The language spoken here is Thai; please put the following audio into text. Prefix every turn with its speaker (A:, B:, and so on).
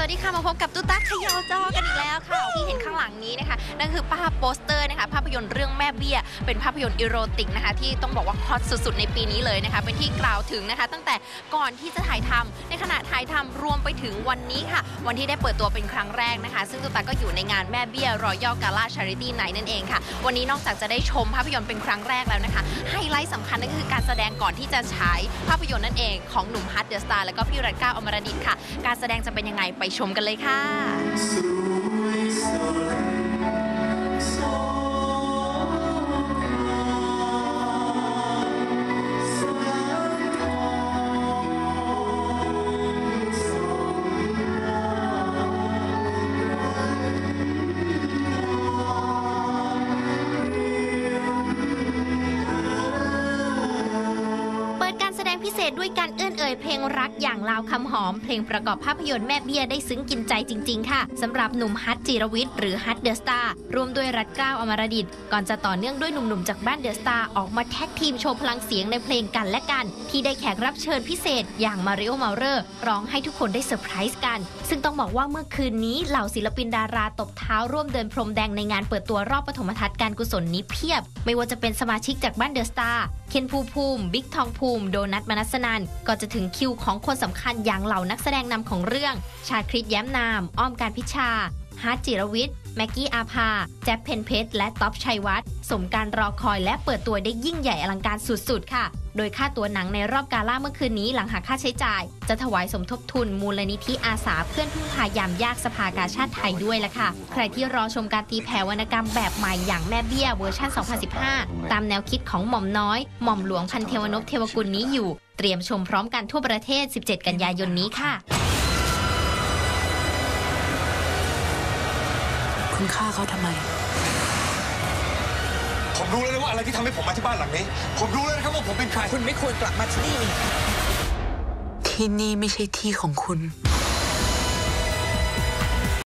A: วัสดีค่ะ มาพบกับตุ๊ตั๊กขยาวจอกันอีกแล้วค่ะ ที่เห็นข้างหลังนี้นะคะ นั่นคือภาพโปสเตอร์นะคะ ภาพยนตร์เรื่องแม่เบี้ย เป็นภาพยนตร์อีโรติกนะคะ ที่ต้องบอกว่าฮอตสุดๆ ในปีนี้เลยนะคะ เป็นที่กล่าวถึงนะคะ ตั้งแต่ก่อนที่จะถ่ายทำในขณะถ่ายทำรวมไปถึงวันนี้ค่ะ วันที่ได้เปิดตัวเป็นครั้งแรกนะคะ ซึ่งตุ๊ตั๊กก็อยู่ในงานแม่เบี้ยรอยัลกาล่าชาริตี้ไนนั่นเองค่ะ วันนี้นอกจากจะได้ชมภาพยนตร์เป็นครั้งแรกแล้วนะคะไฮไลท์สำคัญนั่นก็คือการแสดงก่อนที่จะฉายภาพยนตร์นั่นเองของหนุ่มฮัตเดอะสตาร์และก็พี่รัตก้าอมรดิตค่ะ การแสดงจะเป็นยังไงไปชมกันเลยค่ะ พิเศษด้วยการเอื้อนเอ่ยเพลงรักอย่างลาวคำหอม เพลงประกอบภาพยนตร์แม่เบี้ยได้ซึ้งกินใจจริง ๆ ค่ะสำหรับหนุ่มฮัทจิรวิทย์หรือฮัทเดอะสตาร์รวมด้วยรัตเกล้าอมรดิตก่อนจะต่อเนื่องด้วยหนุ่มๆจากบ้านเดอะสตาร์ออกมาแท็กทีมโชว์พลังเสียงในเพลงกันและกัน ที่ได้แขกรับเชิญพิเศษ อย่างมาริโอเมาเรอร์ร้องให้ทุกคนได้เซอร์ไพรส์กัน ซึ่งต้องบอกว่าเมื่อคืนนี้เหล่าศิลปินดาราตบเท้าร่วมเดินพรมแดงในงานเปิดตัวรอบปฐมทัศน์การกุศลนี้เพียบ ไม่ว่าจะเป็นสมาชิกจากบ้านเดอะสตาร์ เคนภูภูมิ บิ๊กทองภูมิ โดนัทมนัสนันก็จะถึงคิวของคนสำคัญอย่างเหล่านักแสดงนำของเรื่อง ชาคริตแย้มนาม อ้อมการพิชา ฮาร์ดจิรวิทย์ แม็กกี้อาภา แจ๊บเพนเพชรและท็อปชัยวัฒน์สมการรอคอยและเปิดตัวได้ยิ่งใหญ่อลังการสุดๆ ค่ะ โดยค่าตัวหนังในรอบกาล่าเมื่อคืนนี้หลังหักค่าใช้จ่าย จะถวายสมทบทุนมูลนิธิอาสาเพื่อนพึ่งพายามยากสภากาชาติไทยด้วยละค่ะ ใครที่รอชมการตีแผ่วรรณกรรมแบบใหม่อย่างแม่เบี้ยเวอร์ชัน 2015 ตามแนวคิดของหม่อมน้อย หม่อมหลวงพันเทวนพเทวกุลนี้อยู่ เตรียมชมพร้อมกันทั่วประเทศ 17 กันยายนนี้ค่ะ
B: คุณฆ่าเขาทำไม
C: ผมรู้แล้วนะว่าอะไรที่ทำให้ผมมาที่บ้านหลังนี้ ผมรู้แล้วนะครับว่าผมเป็นใคร
B: คุณไม่ควรกลับมาที่นี่ ที่นี่ไม่ใช่ที่ของคุณ